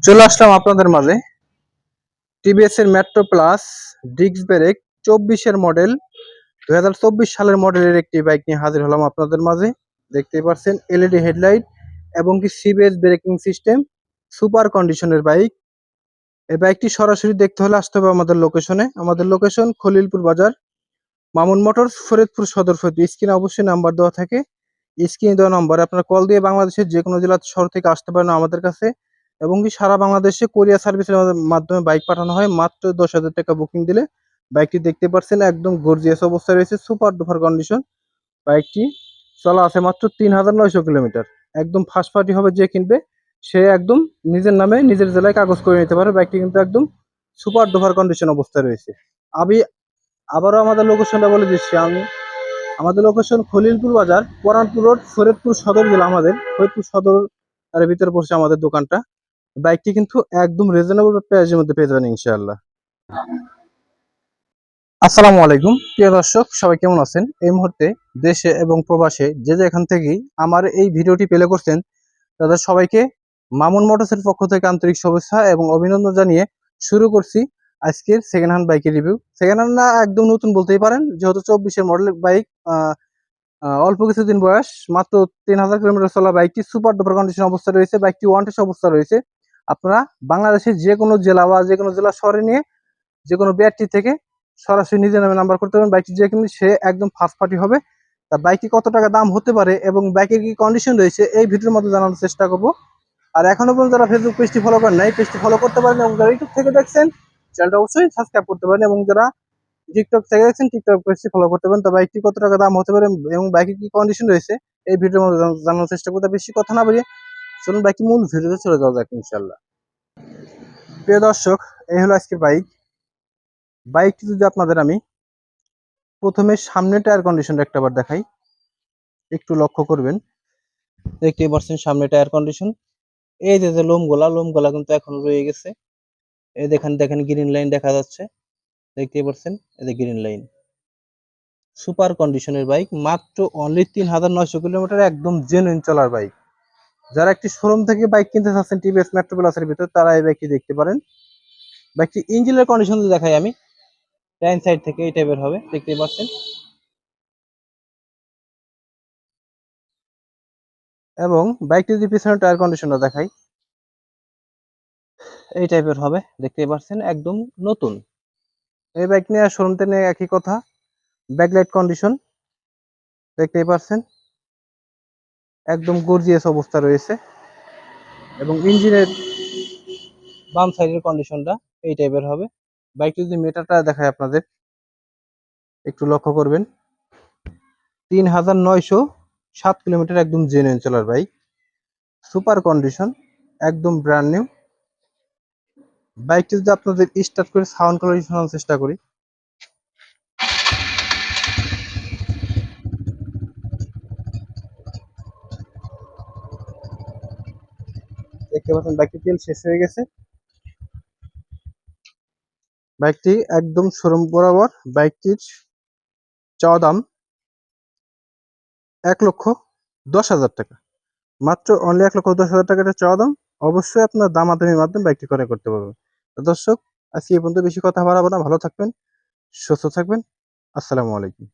চলে আসলাম আপনাদের মাঝে। টিভিএস এর মেট্রো প্লাস ডিক্স ব্রেক চব্বিশের মডেল দুই হাজার চব্বিশ সালের মডেলের একটি বাইক নিয়ে হাজির হলাম আপনাদের মাঝে। দেখতেই পাচ্ছেন এলইডি হেডলাইট এবং কি সিবিএস ব্রেকিং সিস্টেম সুপার কন্ডিশনের বাইক এই বাইকটি সরাসরি দেখতে হলে আসতে হবে আমাদের লোকেশনে আমাদের লোকেশন খলিলপুর বাজার, মামুন মোটরস, ফরিদপুর সদর ফরিদপুর। স্ক্রিনে অবশ্যই নাম্বার দেওয়া থাকে। স্ক্রিনে দেওয়া নাম্বারে আপনারা কল দিয়ে বাংলাদেশের যে কোনো জেলা শহর থেকে আসতে পারেন আমাদের কাছে। এবং কি সারা বাংলাদেশে কোরিয়া সার্ভিসের মাধ্যমে বাইক পাঠানো হয়। মাত্র দশ হাজার টাকা বুকিং দিলে বাইকটি দেখতে পাচ্ছেন একদম গর্জিয়াস অবস্থায় রয়েছে সুপার ডুপার কন্ডিশন বাইকটি চলা আছে মাত্র তিন হাজার নয়শো কিলোমিটার। একদম ফার্স্ট পার্টি হবে যে কিনবে, সে একদম নিজের নামে নিজের জেলায় কাগজ করে নিতে পারে বাইকটি কিন্তু একদম সুপার ডুপার কন্ডিশন অবস্থায় রয়েছে। আমি আবারও আমাদের লোকেশনটা বলে দিচ্ছি। আমি আমাদের লোকেশন খলিলপুর বাজার পরানপুর রোড ফরিদপুর সদর জেলা আমাদের। ফরিদপুর সদর এর ভিতরে পড়ছে আমাদের দোকানটা। বাইকটি কিন্তু একদম রিজনেবল প্রাইসের মধ্যে পেয়ে যাবেন ইনশাআল্লাহ। আসসালামু আলাইকুম। প্রিয় দর্শক, সবাই কেমন আছেন? এই মুহূর্তে দেশে এবং প্রবাসে যে যেখান থেকেই আমার এই ভিডিওটি প্লে করছেন, তাদের সবাইকে মামুন মোটরসের পক্ষ থেকে আন্তরিক শুভেচ্ছা এবং অভিনন্দন জানিয়ে শুরু করছি আজকের সেকেন্ড হ্যান্ড বাইকের রিভিউ সেকেন্ড হ্যান্ড না একদম নতুন বলতেই পারেন, যেহেতু চব্বিশের মডেলের বাইক অল্প কিছুদিন বয়স, মাত্র তিন হাজার কিলোমিটার চলা বাইকটি সুপার ডুপার কন্ডিশন অবস্থা রয়েছে বাইকটি ওয়ান্টেস অবস্থা রয়েছে। আপনারা বাংলাদেশের যে কোনো জেলা বা যে কোনো জেলা শহরে নিয়ে যে কোনো ব্যাটটি থেকে সরাসরি নিজের নামে নাম্বার করতে পারবেন। বাইকটি যে কিনবে সে একদম ফার্স্ট পার্টি হবে। তা বাইকটি কত টাকা দাম হতে পারে এবং বাইকের কি কন্ডিশন রয়েছে এই ভিডিওর মধ্যে জানানোর চেষ্টা করব। আর এখনও পর্যন্ত যারা ফেসবুক পেজটি ফলো করেন নাই পেজটি ফলো করতে পারেন এবং যারা ইউটিউব থেকে দেখছেন চ্যানেলটা অবশ্যই সাবস্ক্রাইব করতে পারেন এবং যারা টিকটক থেকে দেখছেন টিকটক পেজটি ফলো করতে পারেন। তো বাইকটি কত টাকা দাম হতে পারে এবং বাইকের কি কন্ডিশন রয়েছে এই ভিডিওর মধ্যে জানানোর চেষ্টা করতে বেশি কথা না বেরিয়ে চলুন বাইকটি মূল ভিডিওতে চলে যাওয়া যাক ইনশাল্লাহ প্রিয় দর্শক, এই হলো আজকের বাইক। বাইকটি যদি আপনাদের আমি প্রথমে সামনে টায়ার কন্ডিশনটা একটাবার দেখাই। একটু লক্ষ্য করবেন। দেখতে পাচ্ছেন সামনে টায়ার কন্ডিশন। এই যে যে লোমগুলা লোমগুলা কিন্তু এখন রয়ে গেছে। এই দেখেন দেখেন গ্রিন লাইন দেখা যাচ্ছে। দেখতেই পাচ্ছেন, এই যে গ্রিন লাইন। সুপার কন্ডিশনের বাইক, মাত্র অনলি তিন হাজার নয়শো কিলোমিটার একদম জেনুইন চলার বাইক। যারা একটি শোরুম থেকে বাইক কিনতে চাচ্ছেন টিভিএস মেট্রো প্লাসের ভিতর, তারা এই বাইকটি দেখতে পারেন। বাইকটি ইঞ্জিনের কন্ডিশন দেখাই আমি। ডাইন সাইড থেকে এই টাইপের হবে, দেখতেই পাচ্ছেন। এবং বাইকটি যদি পিছনে টায়ার কন্ডিশনটা দেখাই, এই টাইপের হবে, দেখতেই পাচ্ছেন, একদম নতুন। এই বাইক নিয়ে শোরুমতে নিয়ে একই কথা ব্যাকলাইট কন্ডিশন দেখতেই পাচ্ছেন। একদম গর্জিয়াস অবস্থা রয়েছে। এবং ইঞ্জিনের বাম সাইডের কন্ডিশনটা এই টাইপের হবে। বাইকটি যদি মিটারটা দেখায় আপনাদের, একটু লক্ষ্য করবেন। তিন হাজার নয়শো সাত কিলোমিটার একদম জেনুইন চলার বাইক সুপার কন্ডিশন একদম ব্র্যান্ড নিউ বাইকটি যদি আপনাদের স্টার্ট করে সাউন্ড কোয়ালিটি শোনার চেষ্টা করি। দেখতে পাচ্ছেন তেল শেষ হয়ে গেছে। বাইকটি একদম শোরুম বরাবর, বাইকটির চাওয়া দাম এক লক্ষ দশ হাজার টাকা। মাত্র অনলি এক লক্ষ দশ হাজার টাকাটা চাওয়া দাম। অবশ্যই আপনার দামাদামির মাধ্যমে বাইকটি ক্রয় করতে পারবেন। দর্শক, আজকে এই পর্যন্ত বেশি কথা বাড়াবো না। ভালো থাকবেন, সুস্থ থাকবেন। আসসালামু আলাইকুম।